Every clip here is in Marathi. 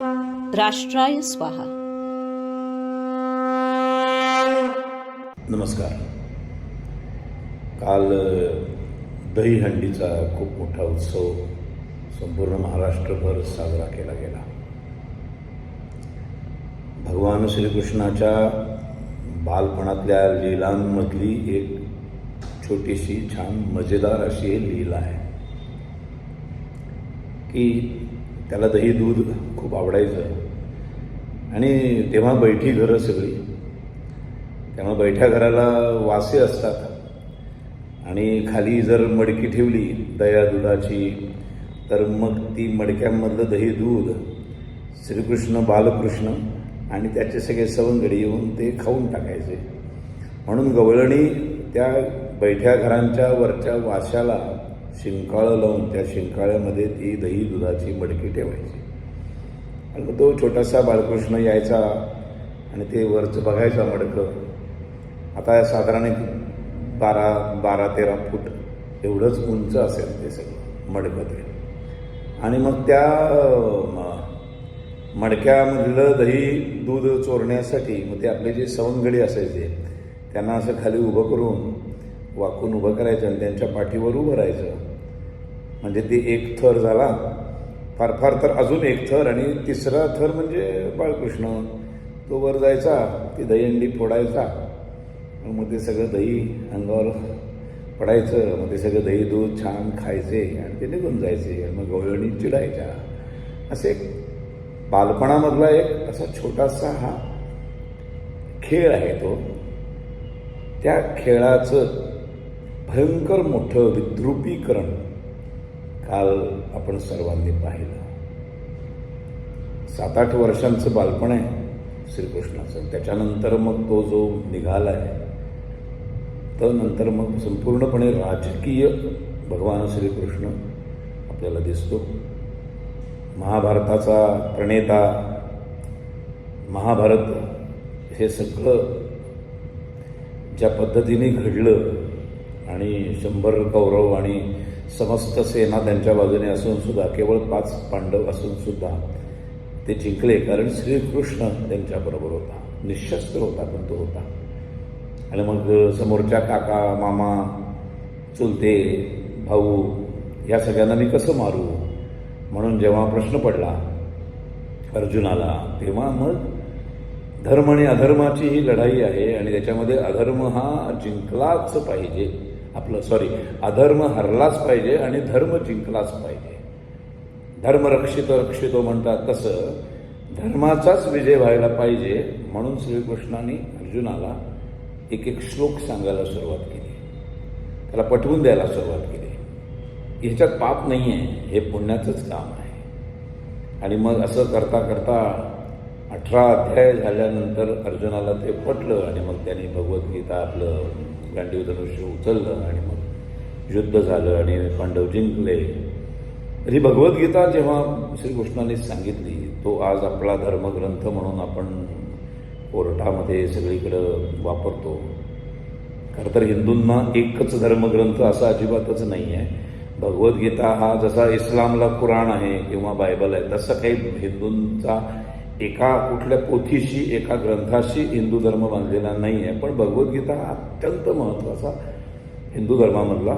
राष्ट्राय स्वाहा. नमस्कार. काल दहीहंडीचा खूप मोठा उत्सव संपूर्ण महाराष्ट्रभर साजरा केला गेला. भगवान श्रीकृष्णाच्या बालपणातल्या लीलांमधली एक छोटीशी छान मजेदार अशी लीला आहे. की त्याला दही दूध खूप आवडायचं. आणि तेव्हा बैठी घरं सगळी. त्यामुळे बैठ्या घराला वासे असतात. आणि खाली जर मडकी ठेवली दया दुधाची तर मग ती मडक्यांमधलं दही दूध श्रीकृष्ण बालकृष्ण आणि त्याचे सगळे सवंगडी येऊन ते खाऊन टाकायचे. म्हणून गवळणी त्या बैठ्या घरांच्या वरच्या वाशाला शिंकाळं लावून त्या शिंकाळ्यामध्ये ती दही दुधाची मडकी ठेवायची. आणि मग तो छोटासा बालकृष्ण यायचा आणि ते वरचं बघायचा मडकं. आता साधारण एक बारा बारा तेरा फूट एवढंच उंच असेल ते सगळं मडकं ते. आणि मग त्या म- मडक्यामधलं दही दूध चोरण्यासाठी मग ते आपले जे सवंगडी असायचे त्यांना असं खाली उभं करून वाकून उभं करायचं आणि त्यांच्या पाठीवर उभं राहायचं. म्हणजे ते एक थर झाला. फार फार तर अजून एक थर आणि तिसरा थर म्हणजे बाळकृष्ण. तो वर जायचा ती दहीहंडी फोडायचा. मग ते सगळं दही अंगावर पडायचं. मग ते सगळं दही दूध छान खायचे आणि ते निघून जायचे. आणि मग गवळणी चिडायच्या. असे एक बालपणामधला एक असा छोटासा हा खेळ आहे तो. त्या खेळाचं भयंकर मोठं विद्रुपीकरण काल आपण सर्वांनी पाहिलं. सात आठ वर्षांचं बालपण आहे श्रीकृष्णाचं. त्याच्यानंतर मग तो जो निघाला आहे तर नंतर मग संपूर्णपणे राजकीय भगवान श्रीकृष्ण आपल्याला दिसतो. महाभारताचा प्रणेता महाभारत हे सगळं ज्या पद्धतीने घडलं आणि शंभर कौरव आणि समस्त सेना त्यांच्या बाजूने असून सुद्धा केवळ पाच पांडव असून सुद्धा ते जिंकले. कारण श्रीकृष्ण त्यांच्याबरोबर होता. निशस्त्र होता पण तो होता. आणि मग समोरच्या काका मामा चुलते भाऊ या सगळ्यांना मी कसं मारू? म्हणून जेव्हा प्रश्न पडला अर्जुनाला तेव्हा मग धर्म आणि अधर्माची ही लढाई आहे आणि त्याच्यामध्ये अधर्म हा जिंकलाच पाहिजे. आपलं सॉरी अधर्म हरलाच पाहिजे आणि धर्म जिंकलाच पाहिजे. धर्म रक्षित रक्षितो म्हणतात तसं धर्माचाच विजय व्हायला पाहिजे म्हणून श्रीकृष्णाने अर्जुनाला एक एक श्लोक सांगायला सुरुवात केली. त्याला पटवून द्यायला सुरुवात केली. ह्याच्यात पाप नाही आहे हे पुण्याचंच काम आहे. आणि मग असं करता करता अठरा अध्याय झाल्यानंतर अर्जुनाला ते पटलं आणि मग त्याने भगवद्गीता आपलं गांडीव धनुष्य उचललं आणि मग युद्ध झालं आणि पांडव जिंकले. तर ही भगवद्गीता जेव्हा श्रीकृष्णाने सांगितली तो आज आपला धर्मग्रंथ म्हणून आपण कोर्टामध्ये सगळीकडं वापरतो. खरं तर हिंदूंना एकच धर्मग्रंथ असा अजिबातच नाही आहे भगवद्गीता हा जसा इस्लामला कुराण आहे किंवा बायबल आहे तसं काही हिंदूंचा एका कुठल्या पोथीशी एका ग्रंथाशी हिंदू धर्म बांधलेला नाही आहे पण भगवद्गीता हा अत्यंत महत्त्वाचा हिंदू धर्मामधला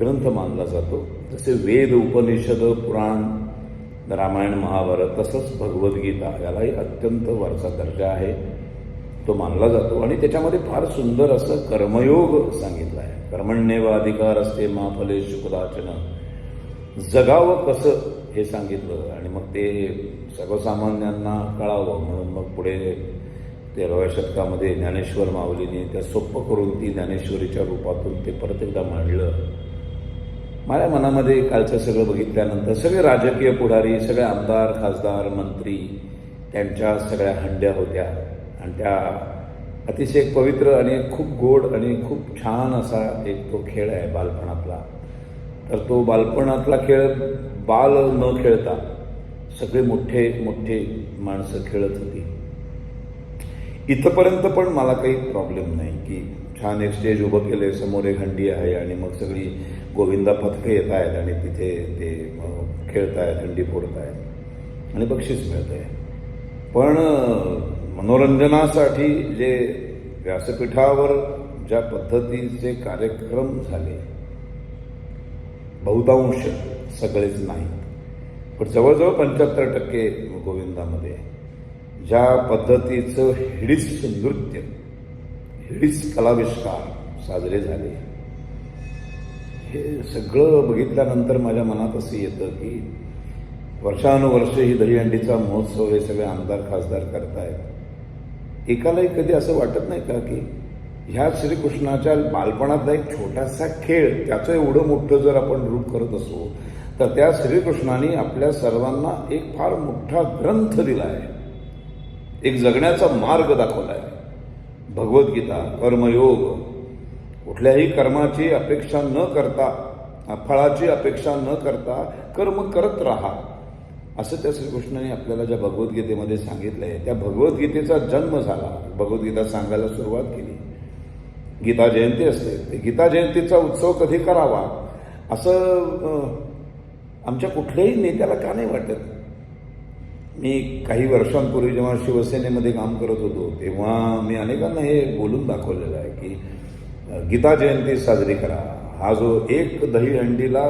ग्रंथ मानला जातो. जसे वेद उपनिषद पुराण रामायण महाभारत तसंच भगवद्गीता यालाही अत्यंत वरचा दर्जा आहे. तो मानला जातो आणि त्याच्यामध्ये फार सुंदर असं कर्मयोग सांगितलं आहे कर्मण्येव अधिकार असते माफले शुकदाचन जगावं कसं हे सांगितलं आणि मग ते सर्वसामान्यांना कळावं म्हणून मग पुढे तेराव्या शतकामध्ये ज्ञानेश्वर माऊलीने त्या सोप्प करून ती ज्ञानेश्वरीच्या रूपातून ते परत एकदा मांडलं. माझ्या मनामध्ये कालचं सगळं बघितल्यानंतर सगळे राजकीय पुढारी सगळे आमदार खासदार मंत्री त्यांच्या सगळ्या हंड्या होत्या. आणि त्या अतिशय पवित्र आणि खूप गोड आणि खूप छान असा एक तो खेळ आहे बालपणातला. तर तो बालपणातला खेळ बाल न खेळता सगळे मोठे मोठे माणसं खेळत होती. इथंपर्यंत पण मला काही प्रॉब्लेम नाही की छान एक स्टेज उभं केलं समोर एक हंडी आहे आणि मग सगळी गोविंदा पथके येत आहेत आणि तिथे ते खेळत आहेत हंडी फोडत आहेत आणि बक्षीस मिळत आहे पण मनोरंजनासाठी जे व्यासपीठावर ज्या पद्धतीचे कार्यक्रम झाले बहुतांश सगळेच नाही. पण जवळजवळ पंच्याहत्तर टक्के गोविंदामध्ये ज्या पद्धतीचं हिडीस नृत्य हिडीस कलाविष्कार साजरे झाले. हे सगळं बघितल्यानंतर माझ्या मनात असं येतं की वर्षानुवर्ष ही दहीहंडीचा महोत्सव हे सगळे आमदार खासदार करतायत. एकालाही कधी असं वाटत नाही का की ह्या श्रीकृष्णाच्या बालपणातला एक छोटासा खेळ त्याचं एवढं मोठं जर आपण रूप करत असू तर त्या श्रीकृष्णाने आपल्या सर्वांना एक फार मोठा ग्रंथ दिला आहे एक जगण्याचा मार्ग दाखवला आहे भगवद्गीता कर्मयोग कुठल्याही कर्माची अपेक्षा न करता फळाची अपेक्षा न करता कर्म करत राहा. असं त्या श्रीकृष्णाने आपल्याला ज्या भगवद्गीतेमध्ये सांगितलं आहे त्या भगवद्गीतेचा जन्म झाला. भगवद्गीता सांगायला सुरुवात केली. गीता जयंती असते. ते गीता जयंतीचा उत्सव कधी करावा? असं आमच्या कुठल्याही नेत्याला का नाही वाटत? मी काही वर्षांपूर्वी जेव्हा शिवसेनेमध्ये काम करत होतो तेव्हा मी अनेकांना हे बोलून दाखवलेलं आहे की गीता जयंती साजरी करा. हा जो एक दहीहंडीला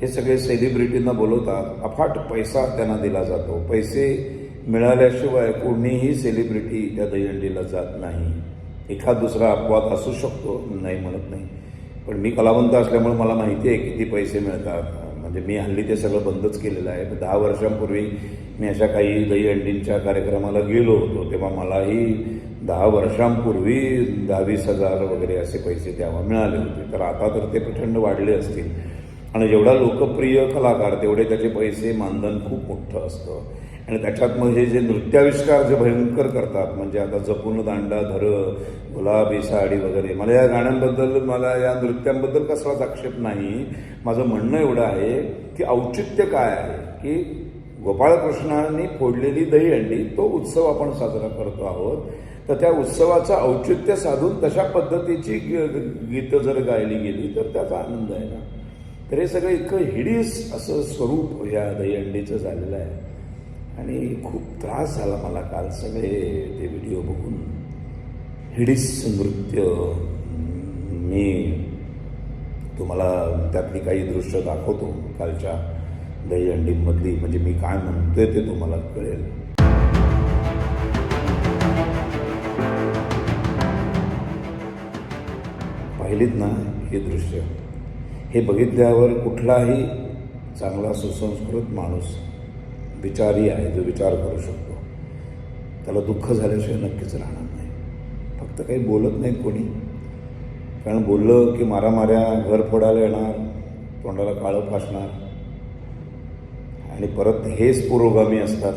हे सगळे सेलिब्रिटींना बोलवतात अफाट पैसा त्यांना दिला जातो. पैसे मिळाल्याशिवाय कोणीही सेलिब्रिटी त्या दहीहंडीला जात नाही. एखाद दुसरा अपवाद असू शकतो नाही म्हणत नाही. पण मी कलावंत असल्यामुळे मला माहिती आहे किती पैसे मिळतात. म्हणजे मी हल्ली ते सगळं बंदच केलेलं आहे. दहा वर्षांपूर्वी मी अशा काही दहीहंडींच्या कार्यक्रमाला गेलो होतो. तेव्हा मलाही दहा वर्षांपूर्वी दहा वीस हजार वगैरे असे पैसे तेव्हा मिळाले होते. तर आता तर ते प्रचंड वाढले असतील. आणि जेवढा लोकप्रिय कलाकार तेवढे त्याचे पैसे मानधन खूप मोठं असतं. आणि त्याच्यात मग हे जे नृत्याविष्कार जे भयंकर करतात म्हणजे आता जपून दांडा धर गुलाबी साडी वगैरे मला या गाण्यांबद्दल मला या नृत्यांबद्दल कसलाच आक्षेप नाही. माझं म्हणणं एवढं आहे की औचित्य काय आहे? की गोपाळकृष्णांनी फोडलेली दहीहंडी तो उत्सव आपण साजरा करतो आहोत. तर त्या उत्सवाचं औचित्य साधून तशा पद्धतीची गीतं जर गायली गेली तर त्याचा आनंद आहे ना. तर हे सगळं इतकं हिडीस असं स्वरूप या दहीहंडीचं झालेलं आहे. आणि खूप त्रास झाला मला काल सगळे ते व्हिडिओ बघून. हिडीस नृत्य मी तुम्हाला त्यातली काही दृश्य दाखवतो कालच्या दहीहंडीमधली म्हणजे मी काय म्हणतोय ते तुम्हाला कळेल. पाहिलीत ना हे दृश्य? हे बघितल्यावर कुठलाही चांगला सुसंस्कृत माणूस विचारी आहे जो विचार करू शकतो. त्याला दुःख झाल्याशिवाय नक्कीच राहणार नाही. फक्त काही बोलत नाही कोणी. कारण बोललं की मारामाऱ्या घर फोडायला येणार तोंडाला काळं फासणार. आणि परत हेच पुरोगामी असतात.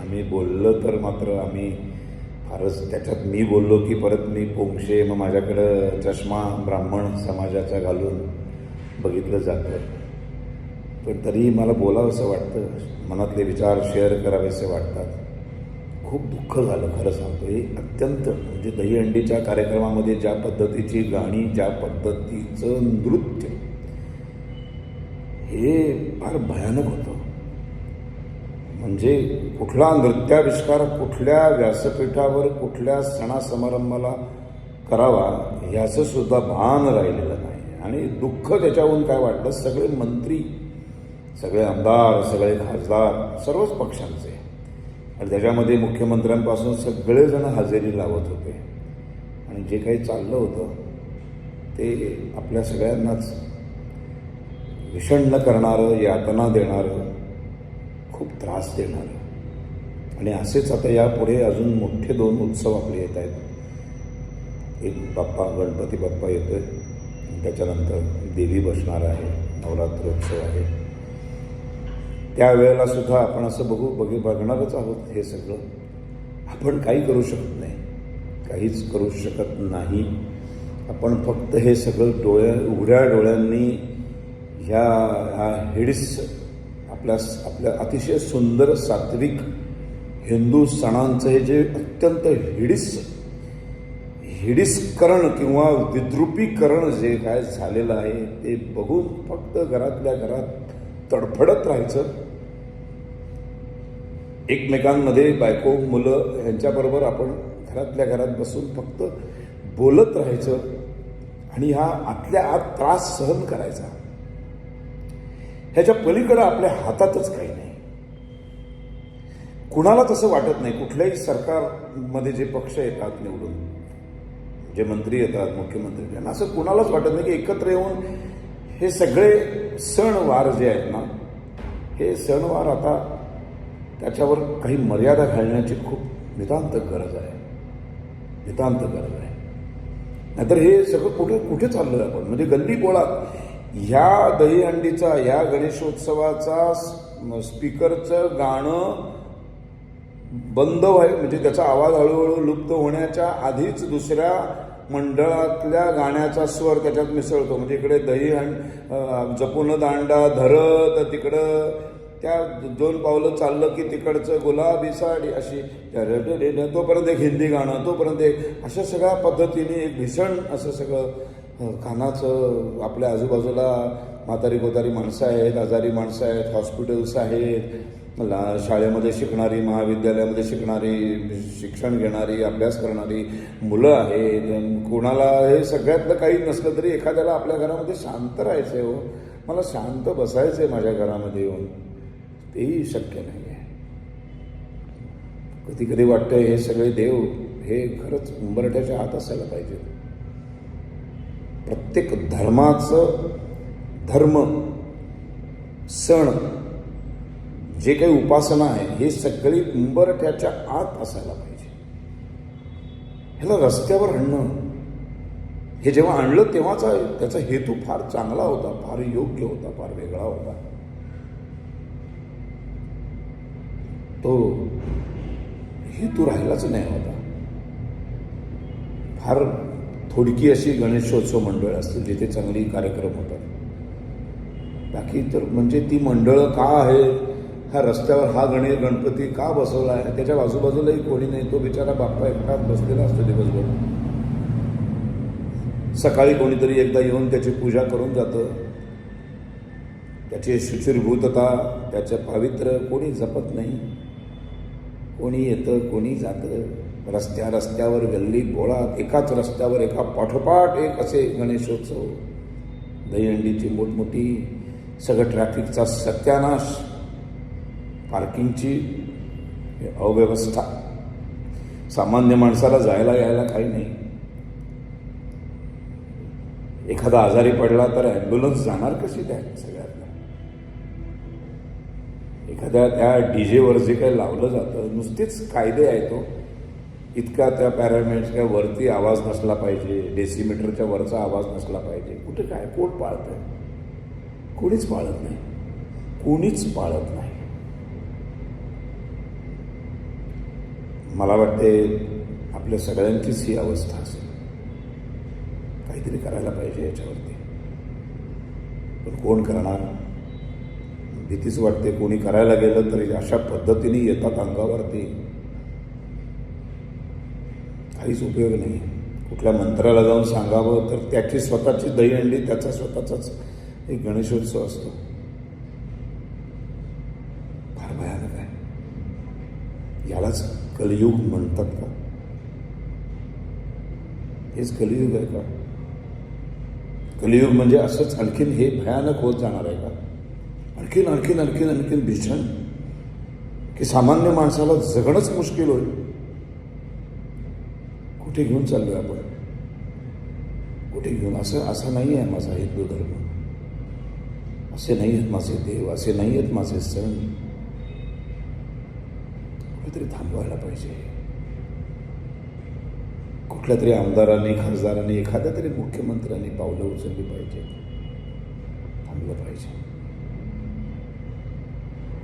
आम्ही बोललं तर मात्र आम्ही फारच त्याच्यात मी बोललो की परत मी पोंक्षे मग माझ्याकडं चष्मा ब्राह्मण समाजाचा घालून बघितलं जातं. पण तरीही मला बोलावंसं वाटतं मनातले विचार शेअर करावेसे वाटतात. खूप दुःख झालं खरं सांगतो. हे अत्यंत म्हणजे दहीहंडीच्या कार्यक्रमामध्ये ज्या पद्धतीची गाणी ज्या पद्धतीचं नृत्य हे फार भयानक होतं. म्हणजे कुठला नृत्याविष्कार कुठल्या व्यासपीठावर कुठल्या सणासमारंभाला करावा याचं सुद्धा भान राहिलेलं नाही. आणि दुःख त्याच्याहून काय वाटलं? सगळे मंत्री सगळे आमदार सगळे खासदार सर्वच पक्षांचे. आणि त्याच्यामध्ये मुख्यमंत्र्यांपासून सगळेजण हजेरी लावत होते. आणि जे काही चाललं होतं ते आपल्या सगळ्यांनाच विषण्ण करणारं यातना देणारं खूप त्रास देणारं. आणि असेच आता यापुढे अजून मोठे दोन उत्सव आपले येत आहेत. एक बाप्पा गणपती बाप्पा येतोय. त्याच्यानंतर देवी बसणार आहे. नवरात्रोत्सव आहे. त्यावेळेला सुद्धा आपण असं बघू बघ बघणारच आहोत हे सगळं. आपण काही करू शकत नाही. काहीच करू शकत नाही. आपण फक्त हे सगळं डोळ्या उघड्या डोळ्यांनी ह्या ह्या हिडीस आपल्या आपल्या अतिशय सुंदर सात्विक हिंदू सणांचं हे जे अत्यंत हिडीस हिडीसकरण किंवा विद्रुपीकरण जे काय झालेलं आहे ते बघून फक्त घरातल्या घरात तडफडत राहायचं. एकमेकांमध्ये बायको मुलं यांच्याबरोबर आपण घरातल्या घरात बसून फक्त बोलत राहायचं आणि हा आतल्या आत त्रास सहन करायचा. ह्याच्या पलीकडं आपल्या हातातच काही नाही. कुणाला तसं वाटत नाही. कुठल्याही सरकारमध्ये जे पक्ष येतात निवडून जे मंत्री येतात मुख्यमंत्री त्यांना असं कुणालाच वाटत नाही की एकत्र येऊन हे सगळे सणवार जे आहेत ना हे सणवार आता त्याच्यावर काही मर्यादा घालण्याची खूप नितांत गरज आहे. नितांत गरज आहे. नाहीतर हे सगळं कुठे कुठे चाललोय आपण? म्हणजे गल्ली बोळात ह्या दहीहंडीचा ह्या गणेशोत्सवाचा स्पीकरचं गाणं बंद व्हाय म्हणजे त्याचा आवाज हळूहळू लुप्त होण्याच्या आधीच दुसऱ्या मंडळातल्या गाण्याचा स्वर त्याच्यात मिसळतो. म्हणजे इकडे दही हंड जपून दांडा धरत तिकडं त्या दोन पावलं चाललं की तिकडचं गुलाबी साडी अशी तोपर्यंत एक हिंदी गाणं तोपर्यंत एक अशा सगळ्या पद्धतीने एक भीषण असं सगळं कानाचं आपल्या आजूबाजूला म्हातारी कोतारी माणसं आहेत आजारी माणसं आहेत हॉस्पिटल्स आहेत ला शाळेमध्ये शिकणारी महाविद्यालयामध्ये शिकणारी शिक्षण घेणारी अभ्यास करणारी मुलं आहेत. कोणाला हे सगळ्यातलं काही नसलं तरी एखाद्याला आपल्या घरामध्ये शांत राहायचं आहे हो. मला शांत बसायचं आहे माझ्या घरामध्ये येऊन. तेही शक्य नाही आहे कधी कधी वाटतं हे सगळे देव हे खरंच उंबरठ्याच्या हात असायला पाहिजे प्रत्येक धर्माचं धर्म सण जे काही उपासना आहे हे सगळी उंबरठ्याच्या आत असायला पाहिजे. ह्याला रस्त्यावर आणणं हे जेव्हा आणलं तेव्हाचा त्याचा हेतू फार चांगला होता फार योग्य होता फार वेगळा होता. तो हेतू राहिलाच नाही होता. फार थोडकी अशी गणेशोत्सव मंडळ असते जिथे चांगली कार्यक्रम होतात. बाकी तर म्हणजे ती मंडळं का आहे? हा रस्त्यावर हा गणेश गणपती का बसवला आहे? त्याच्या आजूबाजूलाही कोणी नाही. तो बिचारा बाप्पा एकटाच बसलेला असतो दिवसभर. सकाळी कोणीतरी एकदा येऊन त्याची पूजा करून जातं. त्याची शुचिरभूतता त्याचं पावित्र्य कोणी जपत नाही. कोणी येतं कोणी जातं रस्त्या रस्त्यावर गल्ली बोळात एकाच रस्त्यावर एका पाठोपाठ एक असे गणेशोत्सव. दहीहंडीची मोठमोठी सगळं ट्रॅफिकचा सत्यानाश पार्किंगची अव्यवस्था. सामान्य माणसाला जायला यायला काही नाही. एखादा आजारी पडला तर ॲम्ब्युलन्स जाणार कशी त्या सगळ्यांना? एखाद्या त्या डीजेवर जे काही लावलं जातं नुसतेच कायदे आहेत तो इतका त्या पॅरामेट्सच्या वरती आवाज नसला पाहिजे डेसिमीटरच्या वरचा आवाज नसला पाहिजे. कुठे काय? कोण पाळतंय? कोणीच पाळत नाही. कोणीच पाळत नाही. मला वाटते आपल्या सगळ्यांचीच ही अवस्था असेल. काहीतरी करायला पाहिजे याच्यावरती. पण कोण करणार? भीतीच वाटते. कोणी करायला गेलं तरी अशा पद्धतीने येतात अंगावरती. काहीच उपयोग नाही. कुठल्या मंत्राला जाऊन सांगावं तर त्याची स्वतःची दहीहंडी त्याचा स्वतःचाच एक गणेशोत्सव असतो. फार भयानक आहे. यालाच कलियुग म्हणतात का? हेच कलियुग आहे का? कलियुग म्हणजे असंच आणखीन हे भयानक होत जाणार आहे का? आणखीन आणखीन आणखीन आणखीन भीषण की सामान्य माणसाला जगणंच मुश्किल होईल. कुठे घेऊन चाललोय आपण? कुठे घेऊन? असं असा नाही आहे माझा हिंदू धर्म. असे नाही आहेत माझे देव असे नाही आहेत माझे सण. कुठेतरी थांबवायला पाहिजे. कुठल्या तरी आमदारांनी खासदारांनी एखाद्या तरी मुख्यमंत्र्यांनी पावलं उचलली पाहिजे थांबलं पाहिजे.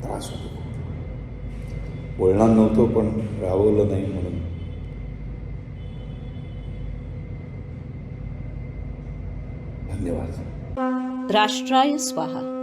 त्रास होतो. वळणार बोलणार नव्हतो पण राबवलं नाही म्हणून. धन्यवाद. राष्ट्राय स्वाहा.